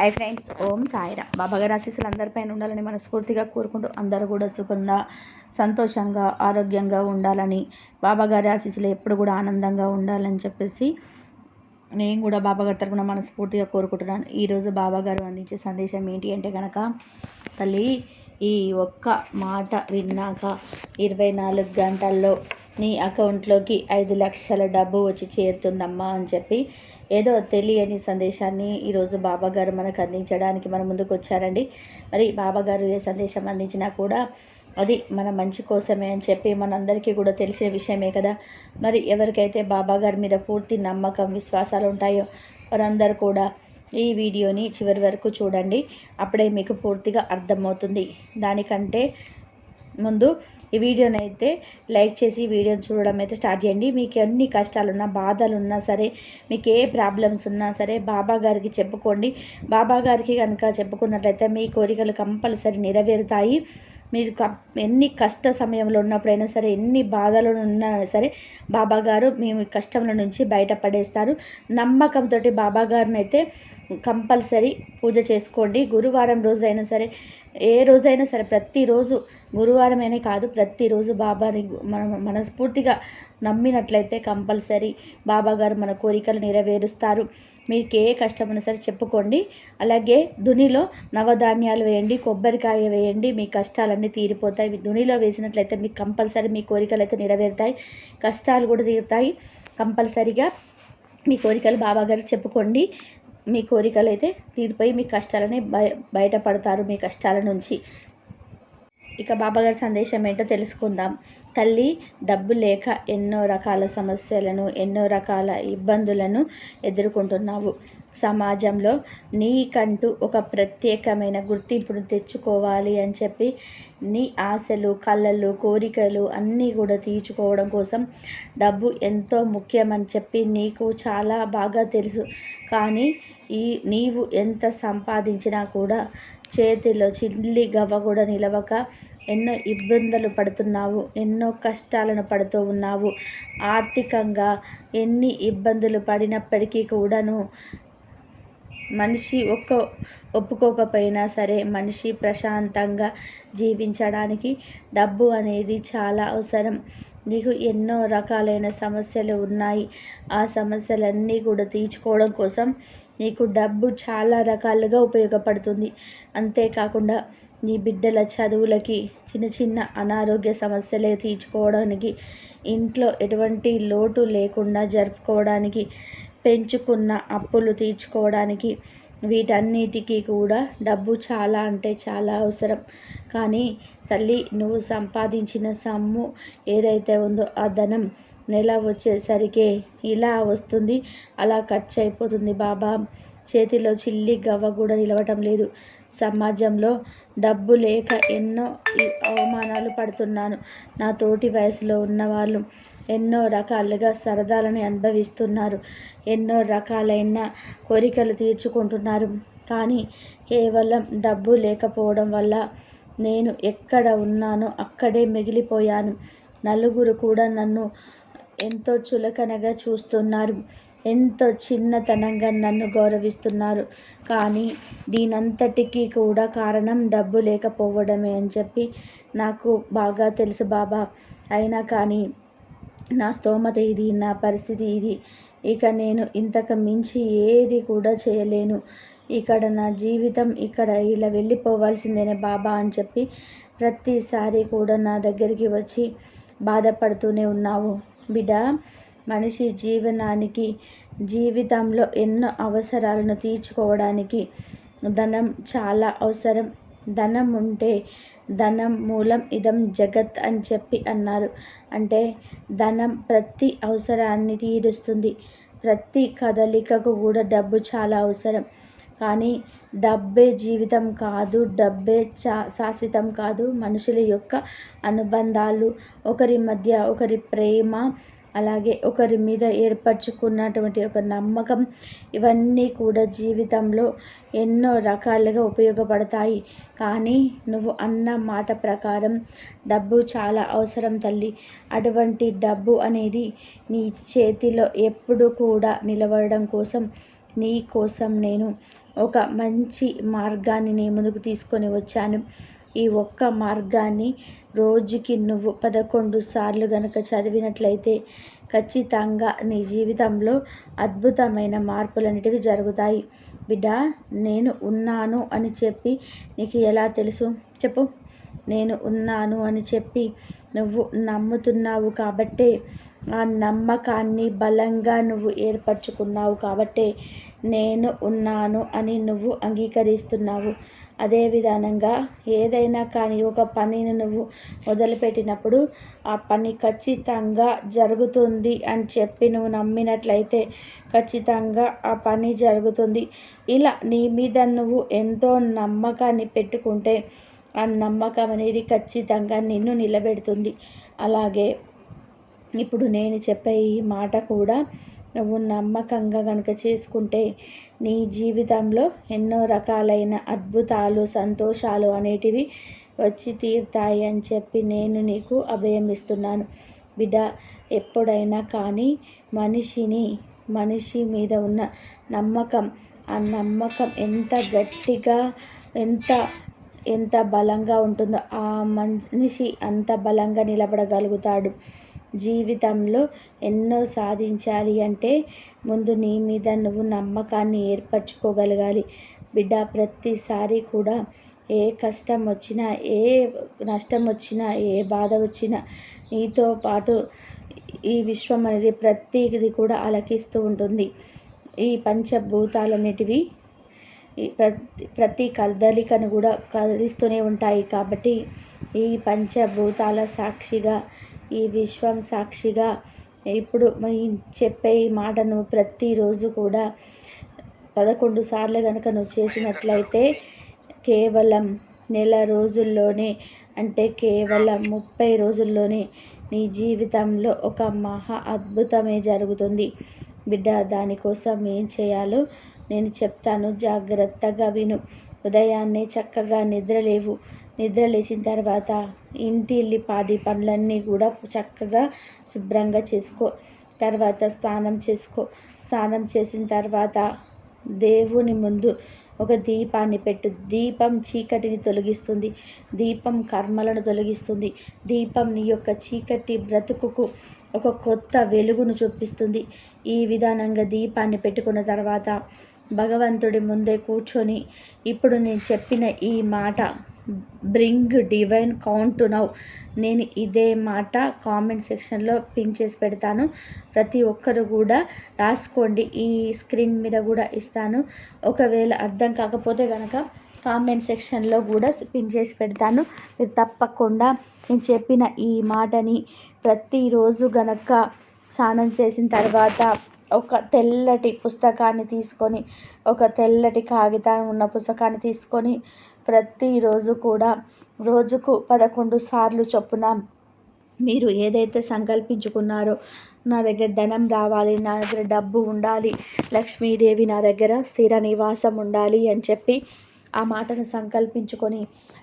High friends Om సాయిరా బాబాగారి ఆశీస్సులు అందరిపైన ఉండాలని మనస్ఫూర్తిగా కోరుకుంటూ అందరూ కూడా సుఖంగా సంతోషంగా ఆరోగ్యంగా ఉండాలని బాబాగారి ఆశీస్సులు ఎప్పుడు కూడా ఆనందంగా ఉండాలని చెప్పేసి నేను కూడా బాబాగారి తరపున మనస్ఫూర్తిగా కోరుకుంటున్నాను. ఈరోజు బాబాగారు అందించే సందేశం ఏంటి అంటే కనుక తల్లి ఈ ఒక్క మాట విన్నాక ఇరవై నాలుగు గంటల్లో నీ అకౌంట్లోకి ఐదు లక్షల డబ్బు వచ్చి చేరుతుందమ్మా అని చెప్పి ఏదో తెలియని సందేశాన్ని ఈరోజు బాబాగారు మనకు అందించడానికి మన ముందుకు వచ్చారండి. మరి బాబాగారు ఏ సందేశం అందించినా కూడా అది మన మంచి కోసమే అని చెప్పి మనందరికీ కూడా తెలిసిన విషయమే కదా. మరి ఎవరికైతే బాబాగారి మీద పూర్తి నమ్మకం విశ్వాసాలు ఉంటాయో వారందరూ కూడా ఈ వీడియోని చివరి వరకు చూడండి. అప్పుడే మీకు పూర్తిగా అర్థమవుతుంది. దానికంటే ముందు ఈ వీడియోని అయితే లైక్ చేసి వీడియోని చూడడం అయితే స్టార్ట్ చేయండి. మీకు ఎన్ని కష్టాలున్నా బాధలు ఉన్నా సరే మీకు ఏ ప్రాబ్లమ్స్ ఉన్నా సరే బాబా గారికి చెప్పుకోండి. బాబా గారికి కనుక చెప్పుకున్నట్లయితే మీ కోరికలు కంపల్సరీ నెరవేరుతాయి. మీరు ఎన్ని కష్ట సమయంలో ఉన్నప్పుడైనా సరే ఎన్ని బాధలు ఉన్నా సరే బాబా గారు మేము కష్టంల నుంచి బయటపడేస్తారు. నమ్మకంతో బాబా గారిని అయితే కంపల్సరీ పూజ చేసుకోండి. గురువారం రోజు అయినా సరే ఏ రోజైనా సరే ప్రతిరోజు గురువారమైనా కాదు ప్రతిరోజు బాబాని మనం మనస్ఫూర్తిగా నమ్మినట్లయితే కంపల్సరీ బాబాగారు మన కోరికలు నెరవేరుస్తారు. మీకు ఏ కష్టమైనా సరే చెప్పుకోండి. అలాగే దునిలో నవధాన్యాలు వేయండి కొబ్బరికాయ వేయండి మీ కష్టాలన్నీ తీరిపోతాయి. దునిలో వేసినట్లయితే మీకు కంపల్సరీ మీ కోరికలు అయితే నెరవేరుతాయి. కష్టాలు కూడా తీరుతాయి. కంపల్సరీగా మీ కోరికలు బాబాగారు చెప్పుకోండి. మీ కోరికలు అయితే తీరిపోయి మీ కష్టాలని బయ బయటపడతారు మీ కష్టాల నుంచి. ఇక బాబాగారి సందేశం ఏంటో తెలుసుకుందాం. తల్లి డబ్బు లేక ఎన్నో రకాల సమస్యలను ఎన్నో రకాల ఇబ్బందులను ఎదుర్కొంటున్నావు. సమాజంలో నీకంటూ ఒక ప్రత్యేకమైన గుర్తింపును తెచ్చుకోవాలి అని చెప్పి నీ ఆశలు కళ్ళలు కోరికలు అన్నీ కూడా తీర్చుకోవడం కోసం డబ్బు ఎంతో ముఖ్యమని చెప్పి నీకు చాలా బాగా తెలుసు. కానీ ఈ నీవు ఎంత సంపాదించినా కూడా చేతిలో చిల్లి గవ్వ కూడా నిలవక ఎన్నో ఇబ్బందులు పడుతున్నావు ఎన్నో కష్టాలను పడుతూ ఉన్నావు. ఆర్థికంగా ఎన్ని ఇబ్బందులు పడినప్పటికీ కూడాను మనిషి ఒక్క ఒప్పుకోకపోయినా సరే మనిషి ప్రశాంతంగా జీవించడానికి డబ్బు అనేది చాలా అవసరం. నీకు ఎన్నో రకాలైన సమస్యలు ఉన్నాయి. ఆ సమస్యలన్నీ కూడా తీర్చుకోవడం కోసం నీకు డబ్బు చాలా రకాలుగా ఉపయోగపడుతుంది. అంతేకాకుండా నీ బిడ్డల చదువులకి చిన్న చిన్న అనారోగ్య సమస్యలే తీర్చుకోవడానికి ఇంట్లో ఎటువంటి లోటు లేకుండా జరుపుకోవడానికి పెంచుకున్న అప్పులు తీర్చుకోవడానికి వీటన్నిటికీ కూడా డబ్బు చాలా అంటే చాలా అవసరం. కానీ తల్లి నువ్వు సంపాదించిన సొమ్ము ఏదైతే ఉందో ఆ ధనం నెల వచ్చేసరికి ఇలా వస్తుంది. అలా ఖర్చు అయిపోతుంది బాబా. చేతిలో చిల్లి గవ్వ కూడా నిలవటం లేదు. సమాజంలో డబ్బు లేక ఎన్నో అవమానాలు పడుతున్నాను. నా తోటి వయసులో ఉన్నవాళ్ళు ఎన్నో రకాలుగా సరదాలని అనుభవిస్తున్నారు. ఎన్నో రకాలైన కోరికలు తీర్చుకుంటున్నారు. కానీ కేవలం డబ్బు లేకపోవడం వల్ల నేను ఎక్కడ ఉన్నానో అక్కడే మిగిలిపోయాను. నలుగురు కూడా నన్ను ఎంతో చులకనగా చూస్తున్నారు. ఎంతో చిన్నతనంగా నన్ను గౌరవిస్తున్నారు. కానీ దీనంతటికీ కూడా కారణం డబ్బు లేకపోవడమే అని చెప్పి నాకు బాగా తెలుసు బాబా. అయినా కానీ నా స్తోమత ఇది నా పరిస్థితి ఇది. ఇక నేను ఇంతకు మించి ఏది కూడా చేయలేను. ఇక్కడ నా జీవితం ఇక్కడ ఇలా వెళ్ళిపోవాల్సిందేనే బాబా అని చెప్పి ప్రతిసారి కూడా నా దగ్గరికి వచ్చి బాధపడుతూనే ఉన్నావు. బిడ్డ మనిషి జీవనానికి జీవితంలో ఎన్నో అవసరాలను తీర్చుకోవడానికి ధనం చాలా అవసరం. ధనం ఉంటే ధనం మూలం ఇదం జగత్ అని చెప్పి అన్నారు. అంటే ధనం ప్రతి అవసరాన్ని తీరుస్తుంది. ప్రతి కదలికకు కూడా డబ్బు చాలా అవసరం. కానీ డబ్బే జీవితం కాదు డబ్బే చా శాశ్వతం కాదు. మనుషుల యొక్క అనుబంధాలు ఒకరి మధ్య ఒకరి ప్రేమ అలాగే ఒకరి మీద ఏర్పరచుకున్నటువంటి ఒక నమ్మకం ఇవన్నీ కూడా జీవితంలో ఎన్నో రకాలుగా ఉపయోగపడతాయి. కానీ నువ్వు అన్న మాట ప్రకారం డబ్బు చాలా అవసరం తల్లి. అటువంటి డబ్బు అనేది నీ చేతిలో ఎప్పుడు కూడా నిలబడడం కోసం నీ కోసం నేను ఒక మంచి మార్గాన్ని నీ ముందుకు తీసుకొని వచ్చాను. ఈ ఒక్క మార్గాన్ని రోజుకి నువ్వు పదకొండు సార్లు గనక చదివినట్లయితే ఖచ్చితంగా నీ జీవితంలో అద్భుతమైన మార్పులు అనేటివి జరుగుతాయి. బిడ్డ నేను ఉన్నాను అని చెప్పి నీకు ఎలా తెలుసు? చెప్పు. నేను ఉన్నాను అని చెప్పి నువ్వు నమ్ముతున్నావు కాబట్టే ఆ నమ్మకాన్ని బలంగా నువ్వు ఏర్పరచుకున్నావు కాబట్టే నేను ఉన్నాను అని నువ్వు అంగీకరిస్తున్నావు. అదే విధానంగా ఏదైనా కానీ ఒక పనిని నువ్వు మొదలుపెట్టినప్పుడు ఆ పని ఖచ్చితంగా జరుగుతుంది అని చెప్పి నువ్వు నమ్మినట్లయితే ఖచ్చితంగా ఆ పని జరుగుతుంది. ఇలా నీ మీద నువ్వు ఎంతో నమ్మకాన్ని పెట్టుకుంటే ఆ నమ్మకం అనేది ఖచ్చితంగా నిన్ను నిలబెడుతుంది. అలాగే ఇప్పుడు నేను చెప్పే ఈ మాట కూడా నువ్వు నమ్మకంగా కనుక చేసుకుంటే నీ జీవితంలో ఎన్నో రకాలైన అద్భుతాలు సంతోషాలు అనేటివి వచ్చి తీరుతాయి అని చెప్పి నేను నీకు అభయం ఇస్తున్నాను. బిడ్డ ఎప్పుడైనా కానీ మనిషిని మనిషి మీద ఉన్న నమ్మకం ఆ నమ్మకం ఎంత గట్టిగా ఎంత ఎంత బలంగా ఉంటుందో ఆ మనిషి అంత బలంగా నిలబడగలుగుతాడు. జీవితంలో ఎన్నో సాధించాలి అంటే ముందు నీ మీద నువ్వు నమ్మకాన్ని ఏర్పరచుకోగలగాలి. బిడ్డ ప్రతిసారి కూడా ఏ కష్టం వచ్చినా ఏ నష్టం వచ్చినా ఏ బాధ వచ్చినా నీతో పాటు ఈ విశ్వం అనేది ప్రతిది కూడా అలకిస్తూ ఉంటుంది. ఈ పంచభూతాలన్నిటివి ప్రతి ప్రతి కదలికను కూడా కదిలిస్తూనే ఉంటాయి కాబట్టి ఈ పంచభూతాల సాక్షిగా ఈ విశ్వం సాక్షిగా ఇప్పుడు చెప్పే ఈ మాటను ప్రతిరోజు కూడా పదకొండు సార్లు కనుక నువ్వు చేసినట్లయితే కేవలం నెల రోజుల్లోనే అంటే కేవలం ముప్పై రోజుల్లోనే నీ జీవితంలో ఒక మహా అద్భుతమే జరుగుతుంది. బిడ్డ దానికోసం ఏం చేయాలో నేను చెప్తాను జాగ్రత్తగా విను. ఉదయాన్నే చక్కగా నిద్రలేవు. నిద్ర లేచిన తర్వాత ఇంటి పాడి పనులన్నీ కూడా చక్కగా శుభ్రంగా చేసుకో. తర్వాత స్నానం చేసుకో. స్నానం చేసిన తర్వాత దేవుని ముందు ఒక దీపాన్ని పెట్టు. దీపం చీకటిని తొలగిస్తుంది. దీపం కర్మలను తొలగిస్తుంది. దీపం నీ యొక్క చీకటి బ్రతుకుకు ఒక కొత్త వెలుగును చూపిస్తుంది. ఈ విధానంగా దీపాన్ని పెట్టుకున్న తర్వాత భగవంతుడి ముందే కూర్చొని ఇప్పుడు నేను చెప్పిన ఈ మాట బ్రింగ్ డివైన్ కౌంట్ నౌ నేను ఇదే మాట కామెంట్ సెక్షన్లో పిన్ చేసి పెడతాను. ప్రతి ఒక్కరు కూడా రాసుకోండి ఈ స్క్రీన్ మీద కూడా ఇస్తాను. ఒకవేళ అర్థం కాకపోతే కనుక కామెంట్ సెక్షన్లో కూడా పిన్ చేసి పెడతాను. మీరు తప్పకుండా నేను చెప్పిన ఈ మాటని ప్రతిరోజు గనక స్నానం చేసిన తర్వాత ఒక తెల్లటి పుస్తకాన్ని తీసుకొని ఒక తెల్లటి కాగితం ఉన్న పుస్తకాన్ని తీసుకొని ప్రతిరోజు కూడా రోజుకు పదకొండు సార్లు చొప్పున మీరు ఏదైతే సంకల్పించుకున్నారో నా దగ్గర ధనం రావాలి నా దగ్గర డబ్బు ఉండాలి లక్ష్మీదేవి నా దగ్గర స్థిర నివాసం ఉండాలి అని చెప్పి ఆ మాటను సంకల్పించుకొని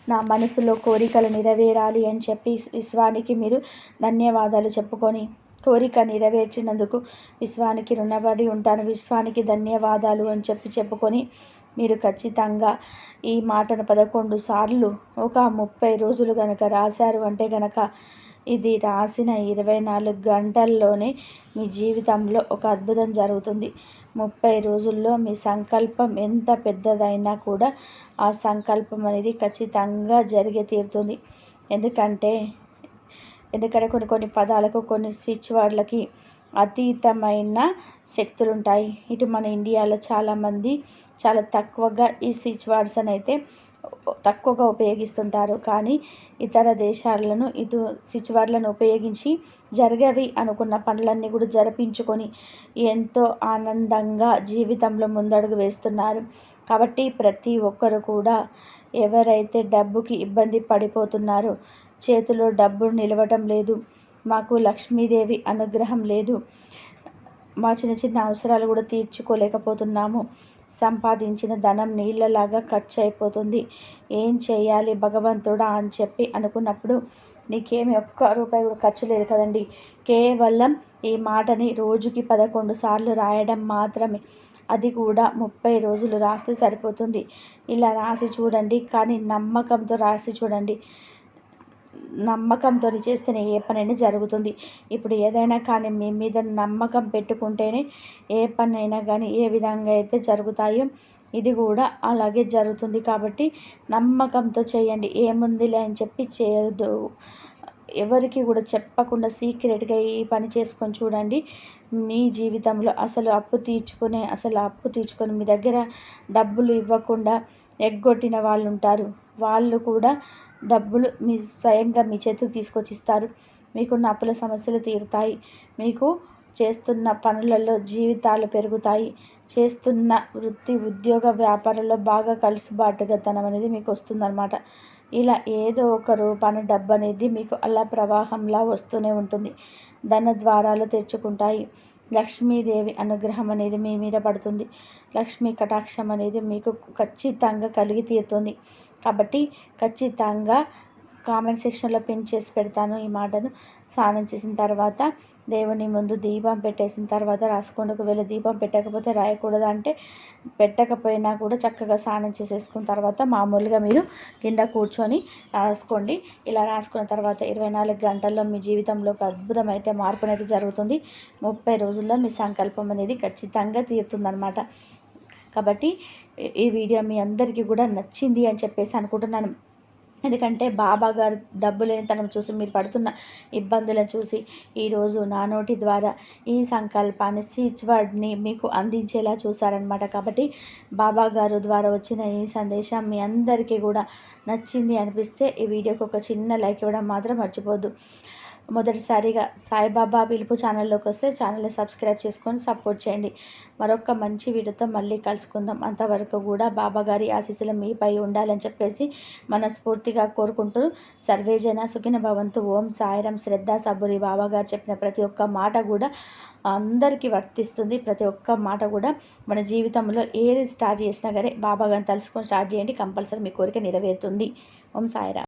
నా మనసులో కోరికలు నెరవేరాలి అని చెప్పి విశ్వానికి మీరు ధన్యవాదాలు చెప్పుకొని కోరిక నెరవేర్చినందుకు విశ్వానికి రుణపడి ఉంటాను. విశ్వానికి ధన్యవాదాలు అని చెప్పి చెప్పుకొని మీరు ఖచ్చితంగా ఈ మాటను పదకొండు సార్లు ఒక ముప్పై రోజులు కనుక రాశారు అంటే కనుక ఇది రాసిన ఇరవై నాలుగు గంటల్లోనే మీ జీవితంలో ఒక అద్భుతం జరుగుతుంది. ముప్పై రోజుల్లో మీ సంకల్పం ఎంత పెద్దదైనా కూడా ఆ సంకల్పం అనేది ఖచ్చితంగా జరిగే తీరుతుంది. ఎందుకంటే ఎందుకంటే కొన్ని కొన్ని పదాలకు కొన్ని స్విచ్ వర్డ్లకి అతీతమైన శక్తులు ఉంటాయి ఇటు మన ఇండియాలో చాలామంది చాలా తక్కువగా ఈ స్విచ్ వర్డ్స్ అని అయితే తక్కువగా ఉపయోగిస్తుంటారు. కానీ ఇతర దేశాలను ఇటు స్విచ్ వర్డ్లను ఉపయోగించి జరగవి అనుకున్న పనులన్నీ కూడా జరిపించుకొని ఎంతో ఆనందంగా జీవితంలో ముందడుగు వేస్తున్నారు. కాబట్టి ప్రతి ఒక్కరు కూడా ఎవరైతే డబ్బుకి ఇబ్బంది పడిపోతున్నారో చేతిలో డబ్బు నిలవటం లేదు. మాకు లక్ష్మీదేవి అనుగ్రహం లేదు. మా చిన్న చిన్న అవసరాలు కూడా తీర్చుకోలేకపోతున్నాము. సంపాదించిన ధనం నీళ్ళలాగా ఖర్చు అయిపోతుంది ఏం చేయాలి భగవంతుడా అని చెప్పి అనుకున్నప్పుడు నీకేమి ఒక్క రూపాయి కూడా ఖర్చు లేదు కదండి. కేవలం ఈ మాటని రోజుకి పదకొండు సార్లు రాయడం మాత్రమే. అది కూడా ముప్పై రోజులు రాస్తే సరిపోతుంది. ఇలా రాసి చూడండి కానీ నమ్మకంతో రాసి చూడండి. నమ్మకంతో చేస్తేనే ఏ పనైనా జరుగుతుంది. ఇప్పుడు ఏదైనా కానీ మీ మీద నమ్మకం పెట్టుకుంటేనే ఏ పనైనా కానీ ఏ విధంగా అయితే జరుగుతాయో ఇది కూడా అలాగే జరుగుతుంది. కాబట్టి నమ్మకంతో చేయండి. ఏముందిలే అని చెప్పి చేయొద్దు. ఎవరికి కూడా చెప్పకుండా సీక్రెట్గా ఈ పని చేసుకొని చూడండి. మీ జీవితంలో అసలు అప్పు తీర్చుకునే అసలు అప్పు తీర్చుకొని మీ దగ్గర డబ్బులు ఇవ్వకుండా ఎగ్గొట్టిన వాళ్ళు ఉంటారు వాళ్ళు కూడా డబ్బులు మీ స్వయంగా మీ చేతికి తీసుకొచ్చి ఇస్తారు మీకున్న అప్పుల సమస్యలు తీరుతాయి. మీకు చేస్తున్న పనులలో జీవితాలు పెరుగుతాయి. చేస్తున్న వృత్తి ఉద్యోగ వ్యాపారంలో బాగా కలిసిబాటుగా అనేది మీకు వస్తుందన్నమాట. ఇలా ఏదో ఒక రూపాన డబ్బు అనేది మీకు అలా ప్రవాహంలా వస్తూనే ఉంటుంది. ధన ద్వారాలు తెచ్చుకుంటాయి. లక్ష్మీదేవి అనుగ్రహం అనేది మీ మీద పడుతుంది. లక్ష్మీ కటాక్షం అనేది మీకు ఖచ్చితంగా కలిగి తీరుతుంది. కాబట్టి ఖచ్చితంగా కామెంట్ సెక్షన్లో పిన్ చేసి పెడతాను ఈ మాటను. స్నానం చేసిన తర్వాత దేవుని ముందు దీపం పెట్టేసిన తర్వాత రాసుకోండి ఒకవేళ దీపం పెట్టకపోతే రాయకూడదు అంటే పెట్టకపోయినా కూడా చక్కగా స్నానం చేసేసుకున్న తర్వాత మామూలుగా మీరు కింద కూర్చొని రాసుకోండి. ఇలా రాసుకున్న తర్వాత ఇరవై నాలుగు గంటల్లో మీ జీవితంలో ఒక అద్భుతమైతే మార్పు అనేది జరుగుతుంది. ముప్పై రోజుల్లో మీ సంకల్పం అనేది ఖచ్చితంగా తీరుతుందనమాట కాబట్టి ఈ వీడియో మీ అందరికీ కూడా నచ్చింది అని చెప్పేసి అనుకుంటున్నాను. ఎందుకంటే బాబా గారు డబ్బు లేనితనం చూసి మీరు పడుతున్న ఇబ్బందులను చూసి ఈరోజు నా నోటి ద్వారా ఈ సంకల్పాన్ని స్విచ్ వర్డ్ని మీకు అందించేలా చూశారనమాట కాబట్టి బాబా గారు ద్వారా వచ్చిన ఈ సందేశం మీ అందరికీ కూడా నచ్చింది అనిపిస్తే ఈ వీడియోకి ఒక చిన్న లైక్ ఇవ్వడం మాత్రం మర్చిపోద్దు మొదటిసారిగా సాయిబాబా పిలుపు ఛానల్లోకి వస్తే ఛానల్ని సబ్స్క్రైబ్ చేసుకొని సపోర్ట్ చేయండి. మరొక మంచి వీడియోతో మళ్ళీ కలుసుకుందాం. అంతవరకు కూడా బాబాగారి ఆశీస్సులు మీపై ఉండాలని చెప్పేసి మనస్ఫూర్తిగా కోరుకుంటూ సర్వేజన సుఖిన భవంతు. ఓం సాయిరం. శ్రద్ధ సబురి. బాబాగారు చెప్పిన ప్రతి ఒక్క మాట కూడా అందరికీ వర్తిస్తుంది. ప్రతి ఒక్క మాట కూడా మన జీవితంలో ఏది స్టార్ట్ చేసినా కానీ బాబా గారిని తలుసుకొని స్టార్ట్ చేయండి. కంపల్సరీ మీ కోరిక నెరవేరుతుంది. ఓం సాయిరా.